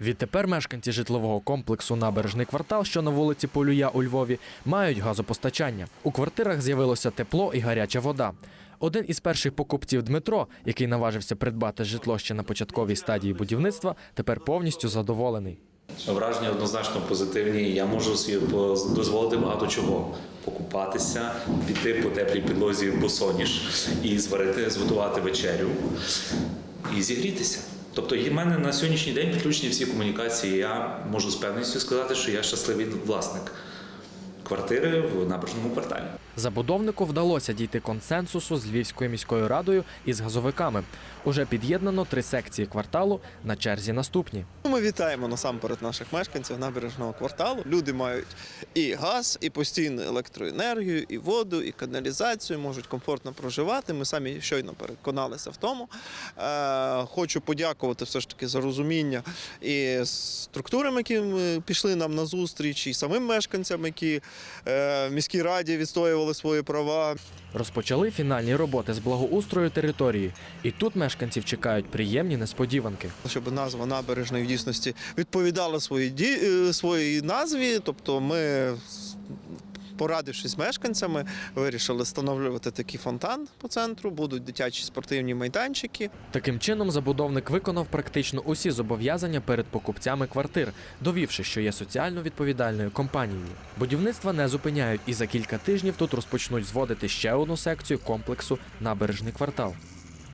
Відтепер мешканці житлового комплексу Набережний квартал, що на вулиці Полюя у Львові, мають газопостачання. У квартирах з'явилося тепло і гаряча вода. Один із перших покупців Дмитро, який наважився придбати житло ще на початковій стадії будівництва, тепер повністю задоволений. Враження однозначно позитивні. Я можу собі дозволити багато чого. Покупатися, піти по теплій підлозі в босоніж і зварити, зготувати вечерю і зігрітися. Тобто, в мене на сьогоднішній день підключені всі комунікації. Я можу з певністю сказати, що я щасливий власник квартири в набережному кварталі. Забудовнику вдалося дійти консенсусу з Львівською міською радою і з газовиками. Уже під'єднано три секції кварталу. На черзі наступні. Ми вітаємо насамперед наших мешканців набережного кварталу. Люди мають і газ, і постійну електроенергію, і воду, і каналізацію, можуть комфортно проживати. Ми самі щойно переконалися в тому. Е, хочу подякувати все ж таки за розуміння і структурам, які пішли нам на зустріч, і самим мешканцям, які в міській раді відстоювали свої права. Розпочали фінальні роботи з благоустрою території, і тут мешканців чекають приємні несподіванки. щоб назва набережної в дійсності відповідала своїй ді... е, своїй назві. Тобто ми, порадившись з мешканцями, вирішили встановлювати такий фонтан по центру, будуть дитячі спортивні майданчики. Таким чином, забудовник виконав практично усі зобов'язання перед покупцями квартир, довівши, що є соціально відповідальною компанією. Будівництва не зупиняють, і за кілька тижнів тут розпочнуть зводити ще одну секцію комплексу Набережний квартал.